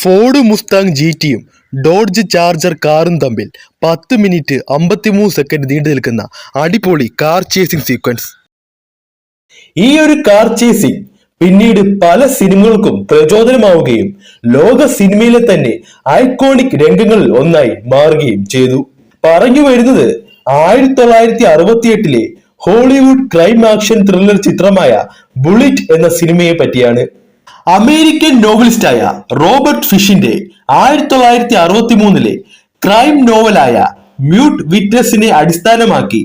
Ford Mustang G ടിയും Dodge Charger കാറും തമ്മിൽ പത്ത് മിനിറ്റ് അമ്പത്തിമൂന്ന് സെക്കൻഡ് നീണ്ടു നിൽക്കുന്ന അടിപൊളി കാർ ചേസിംഗ് സീക്വൻസ് ഈ ഒരു കാർ ചേസിംഗ് പിന്നീട് പല സിനിമകൾക്കും പ്രചോദനമാവുകയും ലോക സിനിമയിലെ തന്നെ ഐക്കോണിക് രംഗങ്ങളിൽ ഒന്നായി മാറുകയും ചെയ്തു. പറഞ്ഞു വരുന്നത് ആയിരത്തി തൊള്ളായിരത്തി അറുപത്തി എട്ടിലെ ഹോളിവുഡ് ക്രൈം ആക്ഷൻ ത്രില്ലർ ചിത്രമായ ബുള്ളറ്റ് എന്ന സിനിമയെ പറ്റിയാണ്. അമേരിക്കൻ നോവലിസ്റ്റായ റോബർട്ട് ഫിഷിന്റെ ആയിരത്തി തൊള്ളായിരത്തി അറുപത്തി മൂന്നിലെ ക്രൈം നോവലായ മ്യൂട്ട് വിറ്റ്നസിനെ അടിസ്ഥാനമാക്കി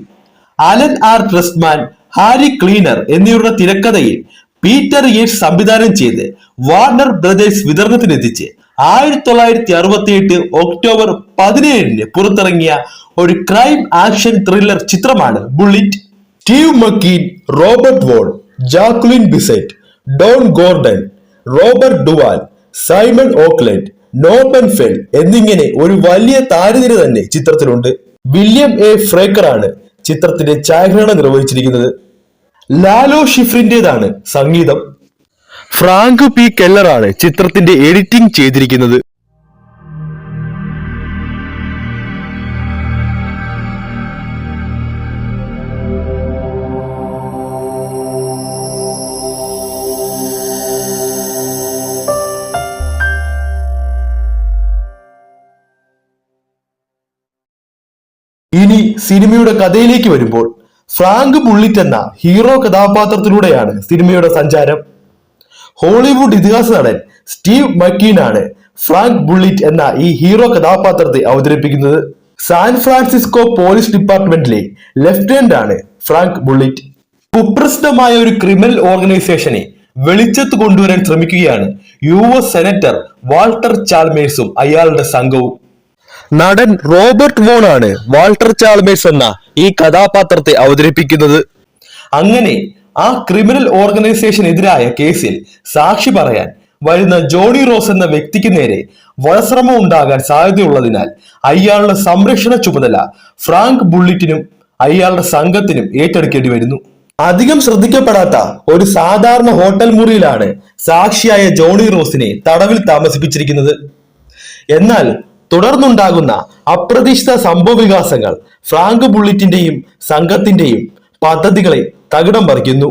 Alan R Trustman Harry Kleiner എന്നിവരുടെ തിരക്കഥയിൽ പീറ്റർ യേറ്റ്സ് സംവിധാനം ചെയ്ത് വാർണർ ബ്രദേഴ്സ് വിതരണത്തിനെത്തിച്ച് ആയിരത്തി തൊള്ളായിരത്തി അറുപത്തി എട്ട് ഒക്ടോബർ പതിനേഴിന് പുറത്തിറങ്ങിയ ഒരു ക്രൈം ആക്ഷൻ ത്രില്ലർ ചിത്രമാണ് Bullitt. Steve McQueen Robert Vaughn Jacqueline Bisset Don Gordon Robert Duvall Simon Oakland Norman Fell എന്നിങ്ങനെ ഒരു വലിയ താരനിര തന്നെ ചിത്രത്തിലുണ്ട്. William A. ഫ്രേക്കർ ആണ് ചിത്രത്തിന്റെ ഛായാഗ്രഹണം നിർവഹിച്ചിരിക്കുന്നത്. ലാലോ ഷിഫ്രിന്റേതാണ് സംഗീതം. Frank P. കെല്ലറാണ് ചിത്രത്തിന്റെ എഡിറ്റിംഗ് ചെയ്തിരിക്കുന്നത്. ഇനി സിനിമയുടെ കഥയിലേക്ക് വരുമ്പോൾ ഫ്രാങ്ക് ബുള്ളിറ്റ് എന്ന ഹീറോ കഥാപാത്രത്തിലൂടെയാണ് സിനിമയുടെ സഞ്ചാരം. ഹോളിവുഡ് ഇതിഹാസ നടൻ സ്റ്റീവ് മക്കീനാണ് ഫ്രാങ്ക് ബുള്ളിറ്റ് എന്ന ഈ ഹീറോ കഥാപാത്രത്തെ അവതരിപ്പിക്കുന്നത്. സാൻ ഫ്രാൻസിസ്കോ പോലീസ് ഡിപ്പാർട്ട്മെന്റിലെ ലെഫ്റ്റനന്റ് ആണ് ഫ്രാങ്ക് ബുള്ളിറ്റ്. കുപ്രസിദ്ധമായ ഒരു ക്രിമിനൽ ഓർഗനൈസേഷനെ വെളിച്ചത്ത് കൊണ്ടുവരാൻ ശ്രമിക്കുകയാണ് യു എസ് സെനറ്റർ വാൾട്ടർ ചാൾമേഴ്സും അയാളുടെ സംഘവും. നടൻ റോബർട്ട് വോൺ ആണ് വാൾട്ടർ ചാൾമേഴ്സ് എന്ന ഈ കഥാപാത്രത്തെ അവതരിപ്പിക്കുന്നത്. അങ്ങനെ ആ ക്രിമിനൽ ഓർഗനൈസേഷനെതിരായ കേസിൽ സാക്ഷി പറയാൻ വരുന്ന ജോണി റോസ് എന്ന വ്യക്തിക്ക് നേരെ വധശ്രമം ഉണ്ടാകാൻ സാധ്യതയുള്ളതിനാൽ അയാളുടെ സംരക്ഷണ ചുമതല ഫ്രാങ്ക് ബുള്ളിറ്റിനും അയാളുടെ സംഘത്തിനും ഏറ്റെടുക്കേണ്ടി വരുന്നു. അധികം ശ്രദ്ധിക്കപ്പെടാത്ത ഒരു സാധാരണ ഹോട്ടൽ മുറിയിലാണ് സാക്ഷിയായ ജോണി റോസിനെ തടവിൽ താമസിപ്പിച്ചിരിക്കുന്നത്. എന്നാൽ തുടർന്നുണ്ടാകുന്ന അപ്രതീക്ഷിത സംഭവവികാസങ്ങൾ ഫ്രാങ്ക് ബുള്ളിറ്റിന്റെയും സംഘത്തിന്റെയും പദ്ധതികളെ തകിടം പറിക്കുന്നു.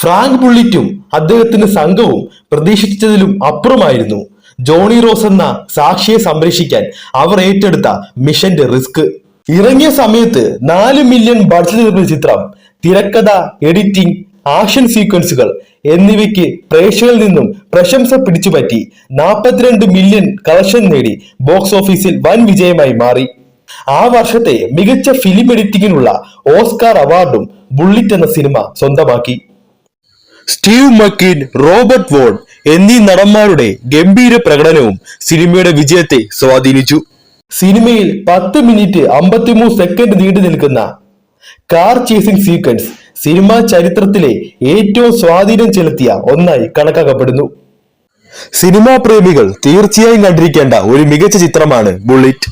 ഫ്രാങ്ക് ബുള്ളിറ്റും അദ്ദേഹത്തിന്റെ സംഘവും പ്രതീക്ഷിച്ചതിലും അപ്പുറമായിരുന്നു ജോണി റോസ് എന്ന സാക്ഷിയെ സംരക്ഷിക്കാൻ അവർ ഏറ്റെടുത്ത മിഷന്റെ റിസ്ക്. ഇറങ്ങിയ സമയത്ത് നാല് മില്യൺ ബഡ്ജറ്റ് ചിത്രം തിരക്കഥ എഡിറ്റിംഗ് ആക്ഷൻ സീക്വൻസുകൾ എന്നിവയ്ക്ക് പ്രേക്ഷകരിൽ നിന്നും പ്രശംസ പിടിച്ചുപറ്റി നാൽപ്പത്തിരണ്ട് മില്യൺ കളക്ഷൻ നേടി. ബോക്സ് ഓഫീസിൽ വൻ വിജയമായി മാറി. ആ വർഷത്തെ മികച്ച ഫിലിം എഡിറ്റിങ്ങിനുള്ള ഓസ്കാർ അവാർഡും ബുള്ളിറ്റ് എന്ന സിനിമ സ്വന്തമാക്കി. സ്റ്റീവ് മക്കീൻ റോബർട്ട് വോൺ എന്നീ നടന്മാരുടെ ഗംഭീര പ്രകടനവും സിനിമയുടെ വിജയത്തെ സ്വാധീനിച്ചു. സിനിമയിൽ പത്ത് മിനിറ്റ് അമ്പത്തിമൂന്ന് സെക്കൻഡ് നീണ്ടു നിൽക്കുന്ന കാർ ചേസിംഗ് സീക്വൻസ് സിനിമാ ചരിത്രത്തിലെ ഏറ്റവും സ്വാധീനം ചെലുത്തിയ ഒന്നായി കണക്കാക്കപ്പെടുന്നു. സിനിമാ പ്രേമികൾ തീർച്ചയായും കണ്ടിരിക്കേണ്ട ഒരു മികച്ച ചിത്രമാണ് ബുള്ളറ്റ്.